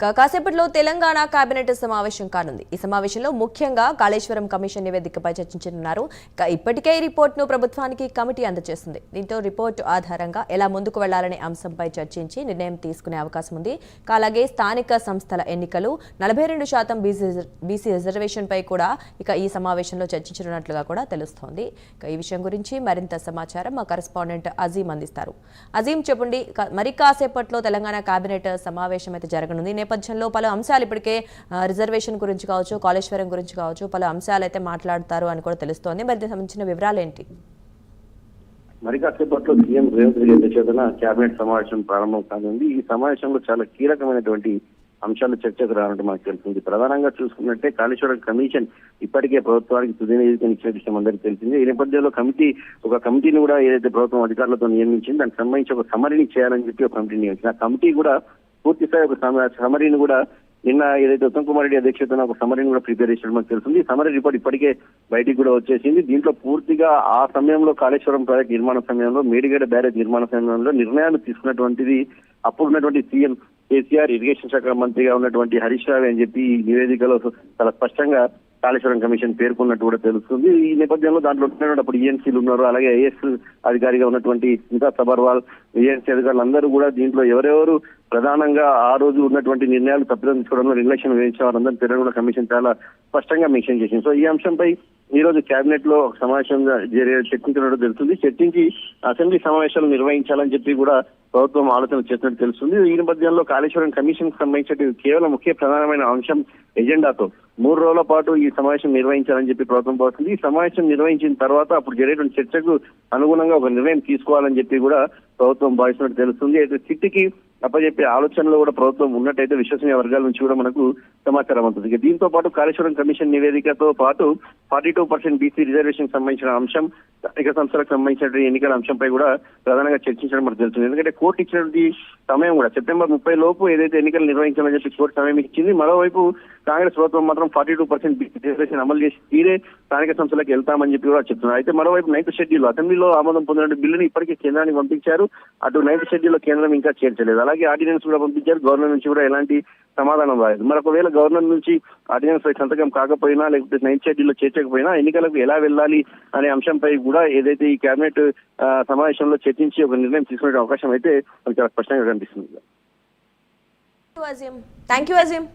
కాసేపట్లో తెలంగాణ కేబినెట్ సమావేశం కానుంది. ఈ సమావేశంలో ముఖ్యంగా కాళేశ్వరం కమిషన్ నివేదికపై చర్చించనున్నారు. ఇప్పటికే ఈ రిపోర్ట్ను ప్రభుత్వానికి కమిటీ అందజేస్తుంది. దీంతో రిపోర్టు ఆధారంగా ఎలా ముందుకు వెళ్ళాలనే అంశంపై చర్చించి నిర్ణయం తీసుకునే అవకాశం ఉంది. అలాగే స్థానిక సంస్థల ఎన్నికలు నలభై రెండు శాతం బీసీ బీసీ రిజర్వేషన్పై కూడా ఇక ఈ సమావేశంలో చర్చించనున్నట్లుగా కూడా తెలుస్తోంది. ఇక ఈ విషయం గురించి మరింత సమాచారం మా కరెస్పాండెంట్ అజీం అందిస్తారు. అజీం చెప్పండి మరి కాసేపట్లో తెలంగాణ కేబినెట్ సమావేశం అయితే జరగనుంది. నేపథ్యంలో పలు అంశాలు ఇప్పటికే రిజర్వేషన్ గురించి కావచ్చు కాళేశ్వరం గురించి కావచ్చు పలు అంశాలు అయితే మాట్లాడతారు అని కూడా తెలుస్తోంది. మరి దీనికి సంబంధించిన వివరాలు ఏంటి? మరి కాసేపట్లో సీఎం రేవంత్ రెడ్డి అధ్యక్షతన కేబినెట్ సమావేశం ప్రారంభం కానుంది. ఈ సమావేశంలో చాలా కీలకమైనటువంటి అంశాలు చర్చకు రానట్టు మనకు తెలుస్తుంది. ప్రధానంగా చూసుకున్నట్టే కాళేశ్వరం కమిషన్ ఇప్పటికే ప్రభుత్వానికి తుది నివేదికను ఇచ్చిన విషయం అందరికీ తెలిసింది. ఈ నేపథ్యంలో కమిటీ ఒక కమిటీని కూడా ఏదైతే ప్రభుత్వం అధికారులతో నియమించింది దానికి సంబంధించి ఒక సమరిని చేయాలని చెప్పి ఒక కమిటీ నియమించింది. ఆ కమిటీ కూడా పూర్తి స్థాయి ఒక సమరీని కూడా నిన్న ఏదైతే ఉత్తమ్ కుమార్ రెడ్డి అధ్యక్షతన ఒక సమరీని కూడా ప్రిపేర్ చేసినట్టు మనకు తెలుస్తుంది. సమరీ రిపోర్ట్ ఇప్పటికే బయటికి కూడా వచ్చేసింది. దీంట్లో పూర్తిగా ఆ సమయంలో కాళేశ్వరం ప్రాజెక్ట్ నిర్మాణ సమయంలో మేడిగడ్డ బ్యారేజ్ నిర్మాణ సమయంలో నిర్ణయాలు తీసుకున్నటువంటిది అప్పుడు ఉన్నటువంటి సీఎం కేసీఆర్ ఇరిగేషన్ శాఖ మంత్రిగా ఉన్నటువంటి హరీష్ రావు అని చెప్పి ఈ నివేదికలో చాలా స్పష్టంగా కాళేశ్వరం కమిషన్ పేర్కొన్నట్టు కూడా తెలుస్తుంది. ఈ నేపథ్యంలో దాంట్లో ఉన్నటువంటి అప్పుడు ఏఎన్సీలు ఉన్నారు. అలాగే ఐఎస్ అధికారిగా ఉన్నటువంటి స్మితా సబర్వాల్ ఏఎన్సీ అధికారులు అందరూ కూడా దీంట్లో ఎవరెవరు ప్రధానంగా ఆ రోజు ఉన్నటువంటి నిర్ణయాలు తప్పిదం తీసుకోవడంలో నిర్లక్ష్యం వహించిన వారందరూ పేరు కూడా కమిషన్ చాలా స్పష్టంగా మెన్షన్ చేసింది. సో ఈ అంశంపై ఈ రోజు కేబినెట్లో సమావేశం జరిగే చర్చించినట్టు తెలుస్తుంది చర్చించి అసెంబ్లీ సమావేశాలు నిర్వహించాలని చెప్పి కూడా ప్రభుత్వం ఆలోచన చేసినట్టు తెలుస్తుంది. ఈ నేపథ్యంలో కాళేశ్వరం కమిషన్కి సంబంధించిన కేవలం ముఖ్య ప్రధానమైన అంశం ఎజెండాతో మూడు రోజుల పాటు ఈ సమావేశం నిర్వహించాలని చెప్పి ప్రభుత్వం పోతుంది ఈ సమావేశం నిర్వహించిన తర్వాత అప్పుడు జరిగేటువంటి చర్చకు అనుగుణంగా ఒక నిర్ణయం తీసుకోవాలని చెప్పి కూడా ప్రభుత్వం భావిస్తున్నట్టు తెలుస్తుంది. అయితే సిట్టికి అప్పచెప్పే ఆలోచనలో కూడా ప్రభుత్వం ఉన్నట్టయితే విశ్వసనీయ వర్గాల నుంచి కూడా మనకు సమాచారం అవుతుంది దీంతో పాటు కాళేశ్వరం కమిషన్ నివేదికతో పాటు forty two percent BC reservation సంబంధించిన అంశం స్థానిక సంస్థలకు సంబంధించిన ఎన్నికల అంశంపై కూడా ప్రధానంగా చర్చించడం మనకు తెలుస్తుంది ఎందుకంటే కోర్టు ఇచ్చినటువంటి సమయం కూడా సెప్టెంబర్ ముప్పై లోపు ఏదైతే ఎన్నికలు నిర్వహించాలని చెప్పి కోర్టు సమయం ఇచ్చింది మరోవైపు కాంగ్రెస్ ప్రభుత్వం మాత్రం ఫార్టీ టూ పర్సెంట్ రిజర్వేషన్ అమలు చేసి తీరే స్థానిక సంస్థలకు వెళ్తామని చెప్పి కూడా చెప్తున్నారు. అయితే మరోవైపు నైన్త్ షెడ్యూల్ అసెంబ్లీలో ఆమోదం పొందిన బిల్లుని ఇప్పటికే కేంద్రానికి పంపించారు. అటు నైన్త్ షెడ్యూల్లో కేంద్రం ఇంకా చేర్చలేదు. అలాగే ఆర్డినెన్స్ కూడా పంపించారు. గవర్నర్ నుంచి కూడా ఎలాంటి సమాధానం రాలేదు. మరి ఒకవేళ గవర్నర్ నుంచి ఆర్డినెన్స్ సంతకం కాకపోయినా లేకపోతే నైన్త్ షెడ్యూల్లో చేర్చకపోయినా ఎన్నికలకు ఎలా వెళ్ళాలి అనే అంశంపై కూడా ఏదైతే ఈ కేబినెట్ సమావేశంలో చర్చించి ఒక నిర్ణయం తీసుకునే అవకాశం అయితే మనకు చాలా స్పష్టంగా కనిపిస్తుంది. Thank you Azeem